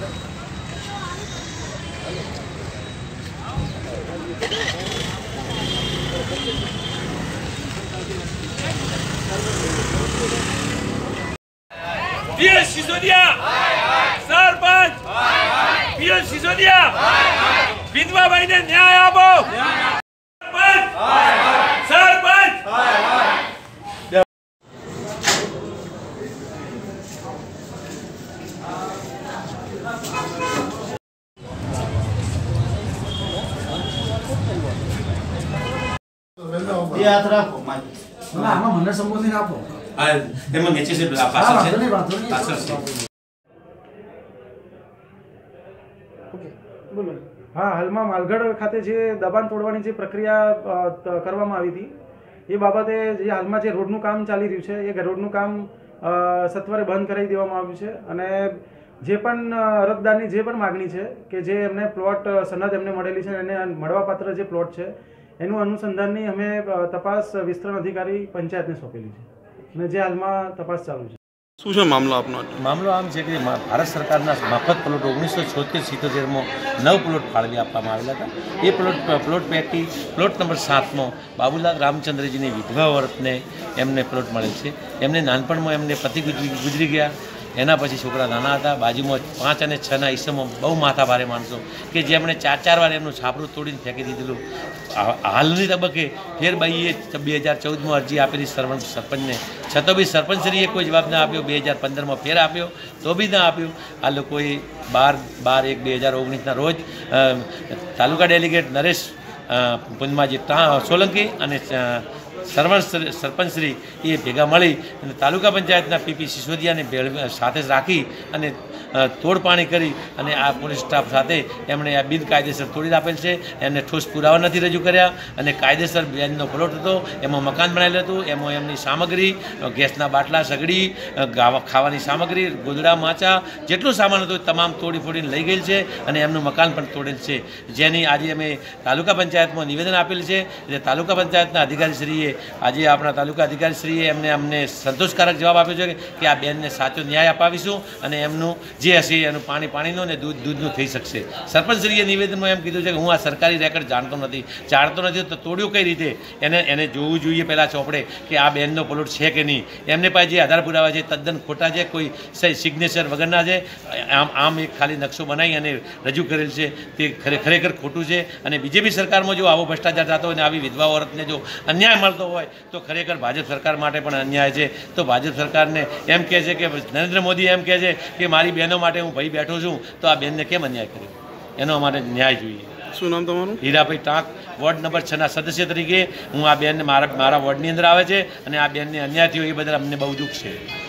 પડે સિસોદિયા સરપંચ પીએલ સિસોદિયા વિધવાભાઈને ન્યાય આપો સરપંચ સરપંચ બે હાથ રાખો ના આમાં મને સંબોધન આપો. એમાં નીચે છે હા, પાછળ છે. પાછળ છે. હા હાલમાં માલગઢ ખાતે જે દબાણ તોડવાની જે પ્રક્રિયા કરવામાં આવી હતી એ બાબતે જે હાલમાં જે રોડનું કામ ચાલી રહ્યું છે એ રોડનું કામ અ, સત્વરે બંધ કરાવી દેવામાં આવ્યું છે અને જે પણ અરજદારની જે પણ માગણી છે કે જે એમને પ્લોટ સનદ એમને મળેલી છે એને મળવાપાત્ર જે પ્લોટ છે એનું અનુસંધાનની અમે તપાસ વિસ્તરણ અધિકારી પંચાયતને સોંપેલી છે. અને જે હાલમાં તપાસ ચાલુ છે. શું છે મામલો આપનો? મામલો આમ છે કે ભારત સરકારના મફત પ્લોટ ઓગણીસો છોતેર સિત્તોતેરમાં નવ પ્લોટ ફાળવી આપવામાં આવેલા હતા. એ પ્લોટ પ્લોટ પૈકી પ્લોટ નંબર સાતમાં બાબુલાલ રામચંદ્રજીની વિધવા વર્તને એમને પ્લોટ મળે છે. એમને નાનપણમાં એમને પતિ ગુજરી ગુજરી ગયા. એના પછી છોકરા નાના હતા, બાજુમાં પાંચ અને છના ઈસમો બહુ માથા ભારે માણસો, કે જેમણે ચાર ચાર વાર એમનું છાપરું તોડીને ફેંકી દીધેલું. હાલની તબક્કે ફેર બાઈએ બે હજાર ચૌદમાં અરજી આપેલી સરપંચ સરપંચને. છતાં બી સરપંચશ્રીએ કોઈ જવાબ ના આપ્યો, બે હજાર પંદરમાં ફેર આપ્યો, તો બી ના આપ્યું. આ લોકોએ બાર બાર એક બે હજાર ઓગણીસના રોજ તાલુકા ડેલિગેટ નરેશ પુંજમાજી સોલંકી અને સરપંચ સરપંચશ્રી એ ભેગા મળી અને તાલુકા પંચાયતના પીપી સિસોદિયાને સાથે રાખી અને તોડપાણી કરી અને આ પોલીસ સ્ટાફ સાથે એમણે આ બિનકાયદેસર તોડી આપેલ છે. એમને ઠોસ પુરાવા નથી રજૂ કર્યા અને કાયદેસર બેનનો પ્લોટ હતો. એમાં મકાન બનાવેલું હતું. એમાં એમની સામગ્રી ગેસના બાટલા સગડી ખાવાની સામગ્રી, ગોદડા, માચા, જેટલું સામાન હતું તમામ તોડી ફોડીને લઈ ગયેલ છે અને એમનું મકાન પણ તોડેલ છે. જેની આજે અમે તાલુકા પંચાયતમાં નિવેદન આપેલ છે. એટલે તાલુકા પંચાયતના અધિકારીશ્રીએ આજે આપણા તાલુકા અધિકારીશ્રીએ એમને અમને સંતોષકારક જવાબ આપ્યો છે કે આ બેનને સાચો ન્યાય અપાવીશું અને એમનું જે હશે એનું પાણી પાણીનું ને દૂધ દૂધનું થઈ શકશે. સરપંચશ્રીએ નિવેદનમાં એમ કીધું છે કે હું આ સરકારી રેકર્ડ જાણતો નથી જાણતો નથી તો તોડ્યું કઈ રીતે? એને એને જોવું જોઈએ પહેલાં ચોપડે કે આ બેનનો પ્લોટ છે કે નહીં. એમને પાસે જે આધાર પુરાવા છે, તદ્દન ખોટા છે, કોઈ સિગ્નેચર વગરના છે, આમ આમ એક ખાલી નકશો બનાવી અને રજૂ કરેલ છે, તે ખરે- ખરેખર ખોટું છે અને બીજેપી સરકારમાં જો આવો ભ્રષ્ટાચાર થતો અને આવી વિધવા ઓરતને જો અન્યાય મળતો હોય તો ખરેખર ભાજપ સરકાર માટે પણ અન્યાય છે. તો ભાજપ સરકારને એમ કહે છે કે નરેન્દ્ર મોદી એમ કહે છે કે મારી બહેનો માટે હું ભાઈ બેઠો છું તો આ બેનને કેમ અન્યાય કર્યો? એનો અમારે ન્યાય જોઈએ. શું નામ તમારું? હીરાભાઈ ટાંક વોર્ડ નંબર છના સદસ્ય તરીકે હું આ બેનને મારા મારા વોર્ડની અંદર આવે છે અને આ બેનને અન્યાય થયો એ બદલ અમને બહુ દુઃખ છે.